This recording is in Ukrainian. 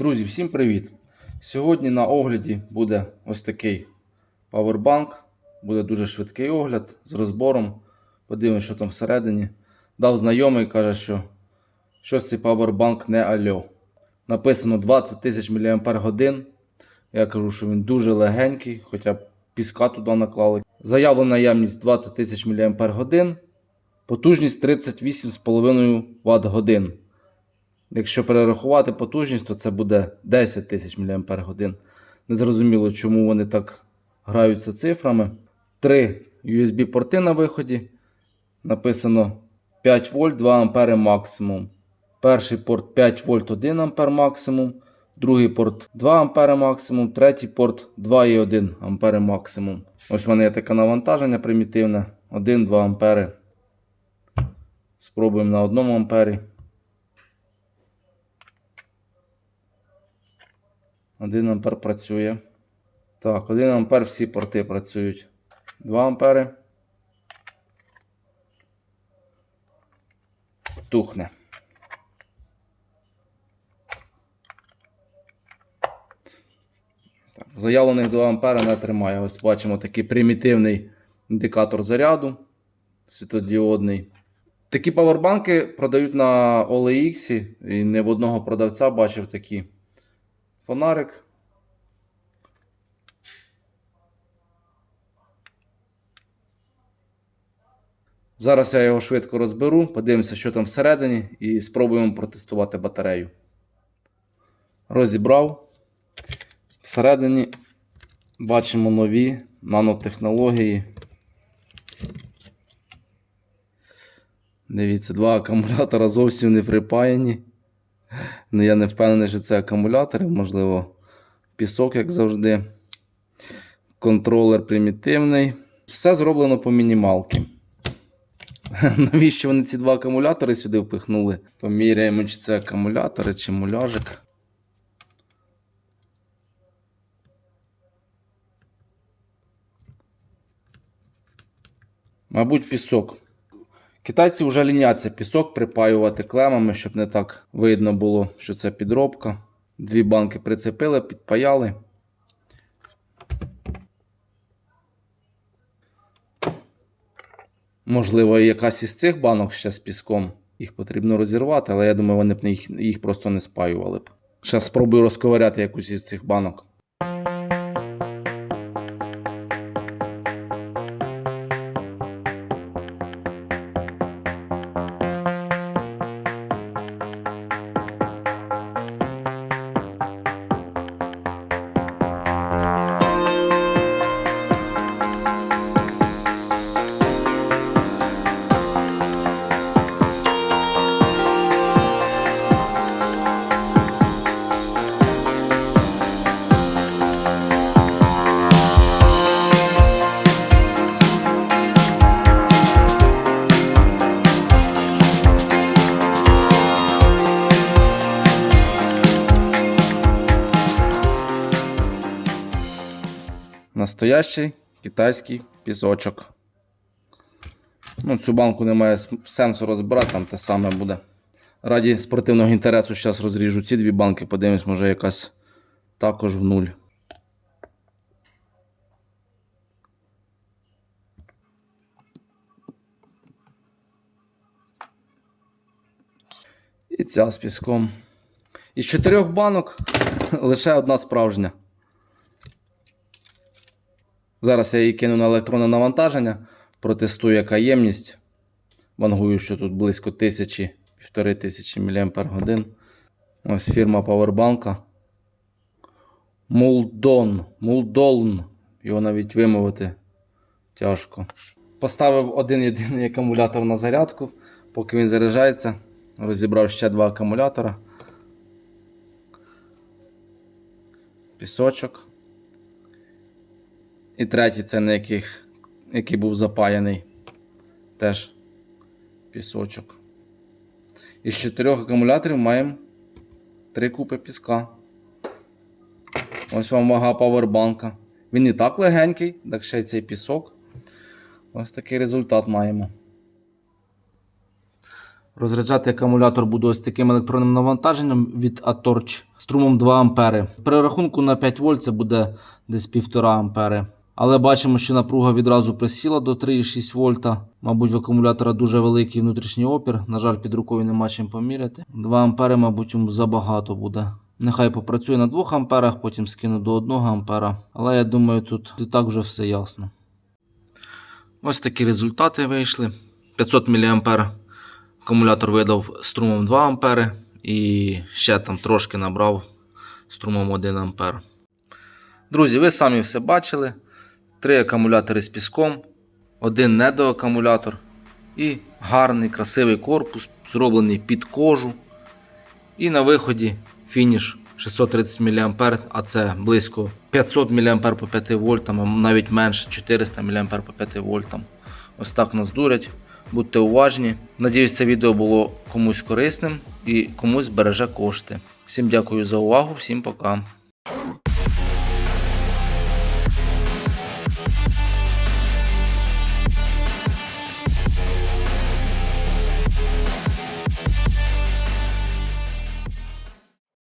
Друзі, всім привіт! Сьогодні на огляді буде ось такий павербанк. Буде дуже швидкий огляд з розбором. Подивимось, що там всередині. Дав знайомий, каже, що щось цей павербанк не альо. Написано 20 тисяч мАч. Я кажу, що він дуже легенький, хоча піска туди наклали. Заявлена наявність 20 тисяч мАч. Потужність 38,5 Вт. Якщо перерахувати потужність, то це буде 10 тисяч мАч. Незрозуміло, чому вони так граються цифрами. Три USB-порти на виході. Написано 5 вольт 2 ампери максимум. Перший порт 5 вольт 1 ампер максимум. Другий порт 2 ампери максимум. Третій порт 2,1 ампери максимум. Ось в мене є таке навантаження примітивне. 1-2 ампери. Спробуємо на 1 ампері. 1 ампер працює. Так, 1 ампер всі порти працюють. 2 ампери. Тухне. Так, заявлених 2 ампера не тримає. Ось бачимо такий примітивний індикатор заряду світлодіодний. Такі павербанки продають на OLX і не в одного продавця бачив такі. Фонарик. Зараз я його швидко розберу, подивимося, що там всередині, і спробуємо протестувати батарею. Розібрав. Всередині бачимо нові нанотехнології. Дивіться, два акумулятора зовсім не припаяні. Ну, я не впевнений, що це акумулятори, можливо, пісок, як завжди. Контролер примітивний. Все зроблено по мінімалки. Навіщо вони ці два акумулятори сюди впихнули? Поміряємо, чи це акумулятори, чи муляжик. Мабуть, пісок. Китайці вже ліняться пісок припаювати клемами, щоб не так видно було, що це підробка. Дві банки прицепили, підпаяли. Можливо, якась із цих банок ще з піском. Їх потрібно розірвати, але я думаю, вони б їх, просто не спаювали б. Зараз спробую розковиряти якусь із цих банок. Настоящий китайський пісочок. Ну, цю банку немає сенсу розбирати, там те саме буде. Раді спортивного інтересу зараз розріжу ці дві банки, подивимось, може якась також в нуль. І ця з піском. Із чотирьох банок лише одна справжня. Зараз я її кину на електронне навантаження, протестую, яка ємність. Вангую, що тут близько тисячі, півтори тисячі мАч. Ось фірма Powerbank. Мулдон. Мулдолн. Його навіть вимовити тяжко. Поставив один єдиний акумулятор на зарядку, поки він заряджається. Розібрав ще два акумулятора. Пісочок. І третій це на яких, який був запаяний. Теж пісочок. Із чотирьох акумуляторів маємо три купи піска. Ось вам вага павербанка. Він і так легенький, так ще й цей пісок. Ось такий результат маємо. Розряджати акумулятор буду ось таким електронним навантаженням від Atorch струмом 2 А. При рахунку на 5 вольт це буде десь 1,5 А. Але бачимо, що напруга відразу присіла до 3,6 вольта. Мабуть, в акумулятора дуже великий внутрішній опір. На жаль, під рукою нема чим поміряти. 2 ампери, мабуть, йому забагато буде. Нехай попрацює на 2 амперах, потім скину до 1 ампера. Але я думаю, тут і так вже все ясно. Ось такі результати вийшли. 500 мА акумулятор видав струмом 2 ампери і ще там трошки набрав струмом 1 ампер. Друзі, ви самі все бачили. Три акумулятори з піском, один недоакумулятор і гарний красивий корпус, зроблений під кожу. І на виході фініш 630 мА, а це близько 500 мА по 5 вольтам, а навіть менше 400 мА по 5 вольтам. Ось так нас дурять. Будьте уважні. Надіюсь, це відео було комусь корисним і комусь береже кошти. Всім дякую за увагу, всім пока.